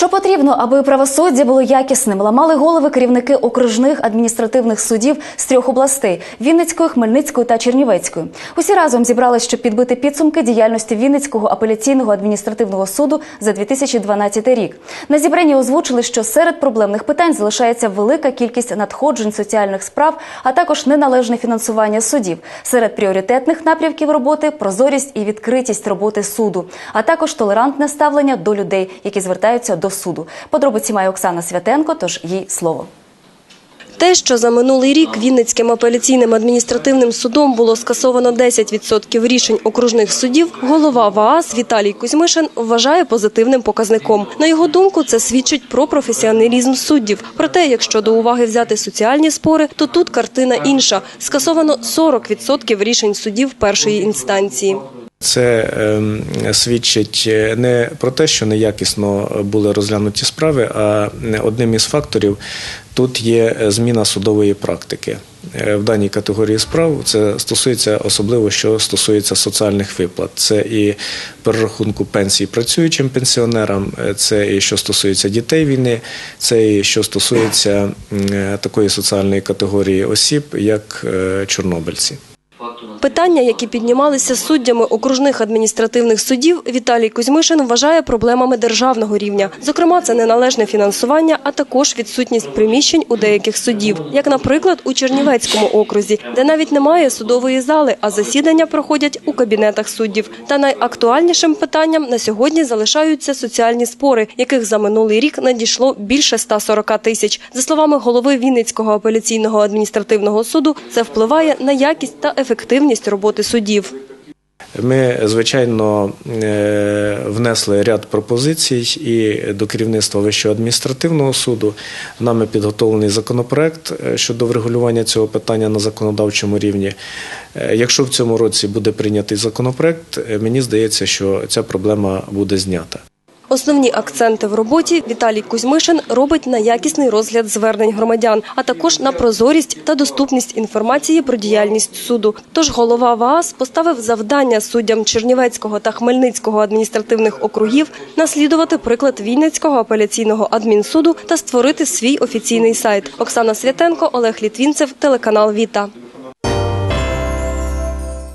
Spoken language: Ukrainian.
Що потрібно, аби правосуддя було якісним? Ламали голови керівники окружних адміністративних судів з трьох областей: Вінницької, Хмельницької та Чернівецької. Усі разом зібрались, щоб підбити підсумки діяльності Вінницького апеляційного адміністративного суду за 2012 рік. На зібранні озвучили, що серед проблемних питань залишається велика кількість надходжень соціальних справ, а також неналежне фінансування судів. Серед пріоритетних напрямків роботи прозорість і відкритість роботи суду, а також толерантне ставлення до людей, які звертаються до суду. Подробиці має Оксана Святенко, тож їй слово. Те, що за минулий рік Вінницьким апеляційним адміністративним судом було скасовано 10% рішень окружних судів, голова ВААС Віталій Кузьмишин вважає позитивним показником. На його думку, це свідчить про професіоналізм суддів. Проте, якщо до уваги взяти соціальні спори, то тут картина інша. Скасовано 40% рішень судів першої інстанції. Це ем, свідчить е, не про те, що неякісно були розглянуті справи, а одним із факторів тут є зміна судової практики. Е, В даній категорії справ це стосується особливо, що стосується соціальних виплат. Це і перерахунку пенсій працюючим пенсіонерам, е, це і що стосується дітей війни, це і що стосується е, такої соціальної категорії осіб, як е, чорнобильці. Питання, які піднімалися суддями окружних адміністративних судів, Віталій Кузьмишин вважає проблемами державного рівня. Зокрема, це неналежне фінансування, а також відсутність приміщень у деяких судів, як, наприклад, у Чернівецькому окрузі, де навіть немає судової зали, а засідання проходять у кабінетах суддів. Та найактуальнішим питанням на сьогодні залишаються соціальні спори, яких за минулий рік надійшло більше 140 тисяч. За словами голови Вінницького апеляційного адміністративного суду, це впливає на якість та ефективність роботи судів. Ми, звичайно, е, внесли ряд пропозицій і до керівництва Вищого адміністративного суду. Нами підготовлений законопроект е, щодо врегулювання цього питання на законодавчому рівні. Е, Якщо в цьому році буде прийнятий законопроект, мені здається, що ця проблема буде знята. Основні акценти в роботі Віталій Кузьмишин робить на якісний розгляд звернень громадян, а також на прозорість та доступність інформації про діяльність суду. Тож голова ВААС поставив завдання суддям Чернівецького та Хмельницького адміністративних округів наслідувати приклад Вінницького апеляційного адмінсуду та створити свій офіційний сайт. Оксана Святенко, Олег Літвінцев, телеканал Віта.